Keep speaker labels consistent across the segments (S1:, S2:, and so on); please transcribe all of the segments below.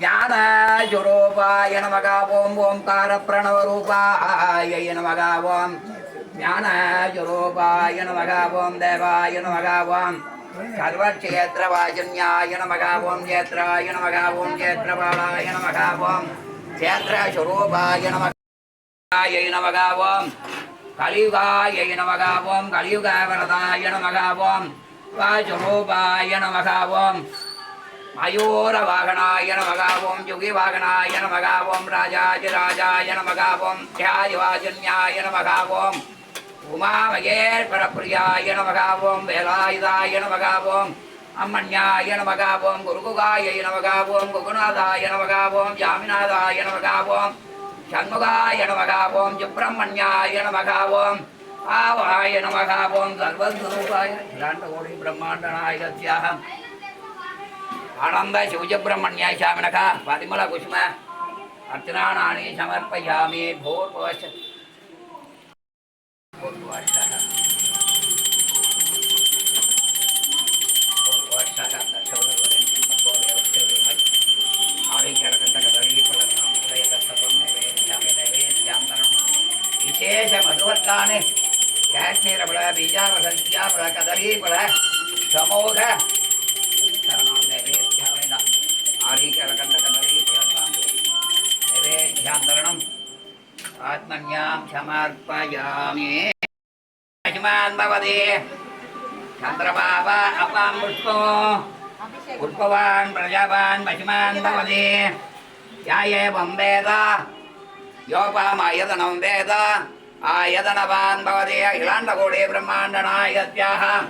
S1: ஞானஜுரூபாய நமக ஓம் ஓம்கார பிரணவரூபாய நமக ஓம் ஞானஜுரூபாய நமக ஓம் தேவாய நமக ஓம் சர்வக்ஷேத்திரவாஜன்யாய நமக ஓம் ஜேத்ராய நமக ஓம் ஜேத்ரபாலாய நமக ஓம் ஜேத்ரஸ்வரூபாய நமகாய நமக ஓம் கலியுகாய நமக கலியுகாவரதாய நமக ஓம் வாஜுரூபாய மயூர வாகனாய நமகாவோம் யுகி வாகனாய நமகாவோம் ராஜாஜி ராஜாய நமகாவோம் தியாதிவாஜன்யாய நமகாவோம் உமா மகேஸ்வரப்பிரியாய நமகாவோம் வேலாயுதாய நமகாவோம் அம்மன்யாய நமகாவோம் குருகுகாய நமகாவோம் குகுநாதாய நமகாவோம் ஜாமிநாதாய நமகாவோம் சண்முகாய நமகாவோம் சுப்பிரமணியாய நமகாவோம் ஆவாய நமகாவோம் சர்வஸ்வரூபாய பிரம்மாண்ட நாயகத்தியாகம் आनंद शिवजब्रह्मण्य आनन्द शिवजब्रह्मण्याशामिनः अर्चना अर्चनानानि समर्पयामि भूर्वश विशेषमधुवर्तानि काश्मीरफल बीजाफल कदलीफल समोघ ఆడీకలకంటకటరీక్షాం ఆత్మన్యాం సమర్పయామి భవతి చంద్రబాబ అపాం పుష్పో. పుష్పవాన్ ప్రజావాన్ పశుమాన్ భవతి యాయేవం వేద. యోపామాయతనం వేద. ఆయతనవాన్ భవతి అఖిలాండకోడే బ్రహ్మాండనాయత్యాహ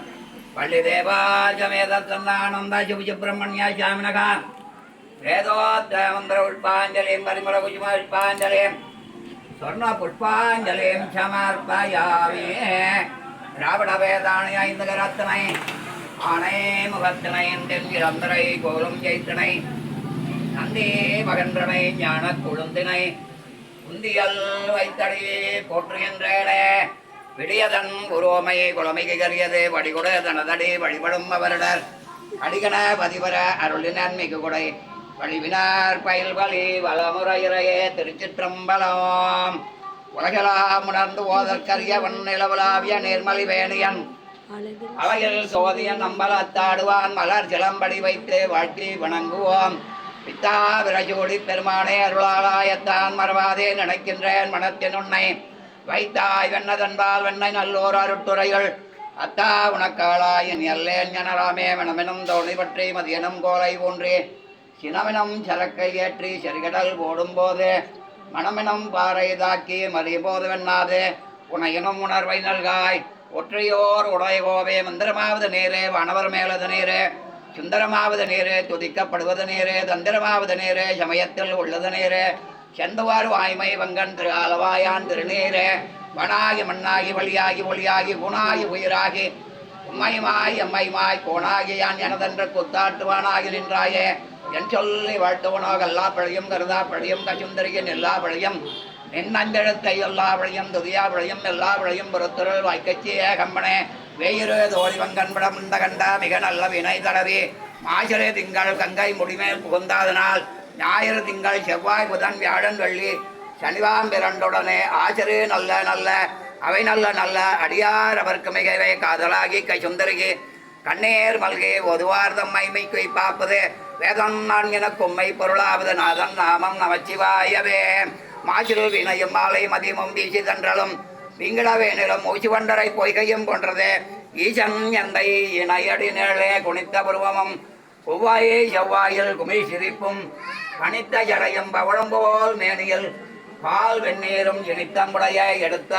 S1: పళ్ళిదేవాచమేదత్తన్నానందాశుభుజ బ్రహ్మణ్యా శామినగా வேதோத்தமந்திர புஷ்பாஞ்சலியும் பரிமள குஜும புஷ்பாஞ்சலியும் சொர்ண புஷ்பாஞ்சலியும் சமர்ப்பயாமே. திராவிட வேதாணைய இந்துகரத்தனை ஆனே முகத்தினை தென்கிறந்தரை கோலும் ஜெயித்தனை நந்தே மகன்றனை ஞான கொழுந்தினை குந்தியல் வைத்தடையே போற்றுகின்றேனே. விடியதன் உருவமையை குழமைக்கு கரியது வடிகுட தனதடி வழிபடும் அவரிடர். அடிகன பதிவர அருளினன் மிகு கொடை வழிவினார் பயில் வழி வளமுறையிறையே திருச்சிற்றம்பலம். உலகெல்லாம் உணர்ந்து ஓதற்கரியவன் நிலவலாவிய நேர்மலி வேணியன் அவையில் சோதியன் நம்பலத்தாடுவான் மலர் சிலம்படி வைத்து வாழ்த்தி வணங்குவோம். பித்தா விரஜோடி பெருமானே அருளாலாயத்தான் மறவாதே நினைக்கின்றேன் மனத்தின் உன்னை. வைத்தாய் வெண்ணதன்பால் வெண்ணை நல்லோர் அருட்டுரைகள் அத்தா உனக்காளாயின் எல்லேன் ஞனராமே மனமெனும் தோணி பற்றி மதியனும் கோலை ஊன்றி. சினமினம் சரக்கை ஏற்றி செருகடல் போடும்போது மனமினம் பாறை தாக்கி மறிபோது வெண்ணாது. உனையினும் உணர்வை நல்காய். ஒற்றையோர் உடையகோவே மந்திரமாவது நேரே வானவர் மேலது நேரே. சுந்தரமாவது நேரே துதிக்கப்படுவது நேரே. தந்திரமாவது நேரே சமயத்தில் உள்ளது நேரே. செந்தவாறு வாய்மை வங்கன் திரு அளவாயான் திருநீரே. வனாகி மண்ணாகி வழியாகி ஒளியாகி குணாகி உயிராகி உம்மையுமாய் எம்மையுமாய் கோணாகி யான் எனதென்று குத்தாட்டுவானாகி நின்றாயே. என் சொல்லி வாழ்த்துவனோ எல்லா பழையும் கருதா பழையும் கசுந்தரியின் எல்லா பழையும் நின்னஞ்செழுத்தை எல்லா பழையும் துதியா பழையும் எல்லா பழையும் பொறுத்துருள் வாய்க்கச்சி ஏகம்பனே வெயிறு தோழி வங்கன்படம் இந்த கண்டா மிக நல்ல வினை தடவி மாசிறு திங்கள் கங்கை முடிமேல் புகுந்தாதனால் ஞாயிறு திங்கள் செவ்வாய் புதன் வியாழன் வெள்ளி சனிவாம்பிரண்டுடனே ஆசிரே நல்ல நல்ல அவை நல்ல நல்ல அடியார் அவர்க்கு மிகவே காதலாகி கை சுந்தருகி கண்ணீர் மல்கி ஒதுவார்தம் மைமைக்கு பார்ப்பது வேதன்னான் என கொம்மை பொருளாவது நாதன் நாமம் நமச்சிவாயவே. மாசிறு வினையும் மாலை மதியமும் வீசி தன்றலும் விங்களவே நிலம் மூச்சு வண்டரை பொய்கையும் கொன்றது. ஈசன் எந்தை இணையடி நிழலே குனித்த புருவமும் ஒவ்வாயே செவ்வாயில் குமி சிரிப்பும் கணித்த ஜடையும் பவழம்போல் மேனியில் பால் வெந்நீரும் இனித்தம்புடைய எடுத்த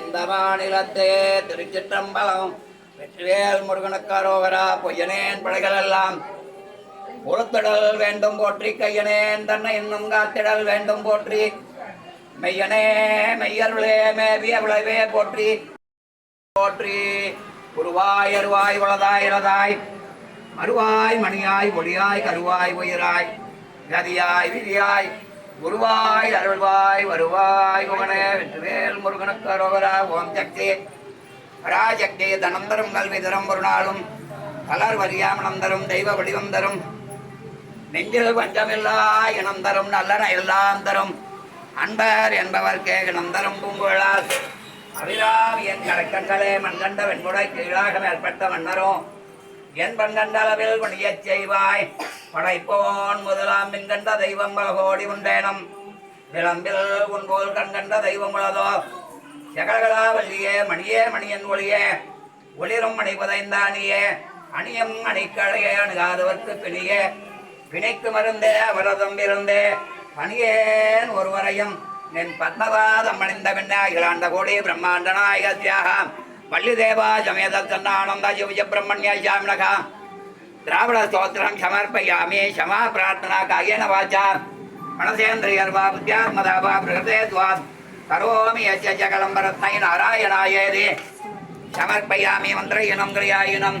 S1: இந்த மாநிலத்தே திருச்சிற்றம்பலம். வெற்றிவேல் முருகனுக்காரோகரா பொய்யனேன் பிழைகள் எல்லாம் பொறுத்திடல் வேண்டும் போற்றி கையனே தன்னை இன்னும் காத்திடல் வேண்டும் போற்றி. மெய்யனே மெய்யருளே மேவிய விளைவே போற்றி. போற்றி. குருவாய் அருவாய் உளதாய் இளதாய். மறுவாய் மணியாய் ஒளியாய் கருவாய் உயிராய். கதியாய் விதியாய். குருவாய் அருள்வாய் வருவாய் முகனே வெற்றிவேல் முருகனுக்கு அரோகரா ஓம் சக்தி. பராசக்தி தனந்தரும் கல்வி தரும் ஒரு நாளும். கலர் வரியாமணம் தரும் தெய்வ வடிவம் தரும். நெஞ்சில் பஞ்சமில்லா இனம் தரும் நல்லன எல்லாம் தரும். அன்பர் என்பவர்க்கே இனம் தரும் பூங்குழலால் அபிராமியன் கடற்கண்களே மண்கண்ட வெண்முடை கீழாக மேற்பட்ட மன்னரும் என் பண்கண்ட அளவில் பணியச் செய்வாய். படைப்போன் முதலாம் மின்கண்ட தெய்வம் பல கோடி உண்டேனம். விளம்பில் உன்போல் கண்கண்ட தெய்வம் உளதோ. சகலகலா வல்லியே மணியே மணியன் ஒளியே. ஒளிரும் மணி புதைந்தானியே. அணியம் அணிக்கழையே அணுகாதவர்க்கு பிணியே. பிணைக்கு மருந்தே அவரதம் இருந்தே பணியேன் ஒருவரையும் நின் பத்மபாதம் அணிந்த பின்னா இளாண்ட கோடி பிரம்மாண்ட நாயகத்யாக. பள்ளி தேவா சமேத சன்னானந்த சிவஜ பிரம்மண்ய திராவிட ஸ்தோத்திரம் சமர்ப்பயாமி சமா பிரார்த்தனா காயேன வாச்சா. மனசேந்திரியர்வா புத்தியாத்மதாவா பிரகதே துவாத் கரோமி யஸ்ய ஜகலம்பரத்னை நாராயணாயேதி. சமர்ப்பயாமி மந்திரயினம் கிரியாயினம்.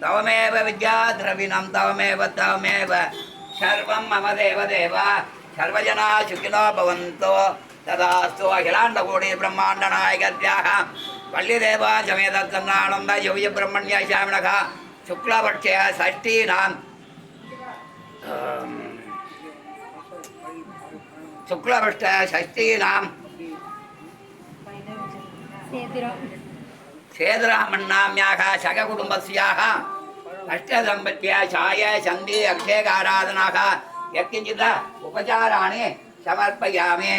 S1: தவமேவ வித்யா திரவிணம் தவமேவ தவமேவ சர்வம் மம தேவ தேவா சர்வஜனா சுகினோ பவந்தோ ததாஸ்து அகிலாண்ட கோடி பிரம்மாண்ட நாயகத்யாக வள்ளி தேவா சமேத தன்னானந்த யோய பிரம்மண்ய சாமினகா சுக்லபட்சய சஷ்டி நாம் சுக்லபட்ச சஷ்டி நாம் சேதுராமன்னாமியாக சக
S2: குடும்பஸ்யாக
S1: அஷ்டதம்பத்திய சாய சந்தி அக்ஷேகாராதனாக எக்கிஞ்சித உபச்சாராணி சமர்ப்பயாமே.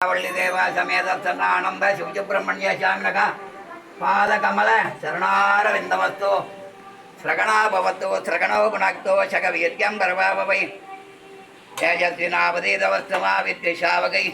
S1: வள்ளி தேவா சமேத சன்னானந்த சிவசுப்பிரமணிய சாமினக பாதகமல சரணார விந்தமஸ்து ஸ்ரகணாபவத்தோ ஸ்ரகணோ குணக்தோ சக வீரியம் கர்வாபவை. தேஜஸ்வினாபதீதவஸ்தமா வித்யஷாவகை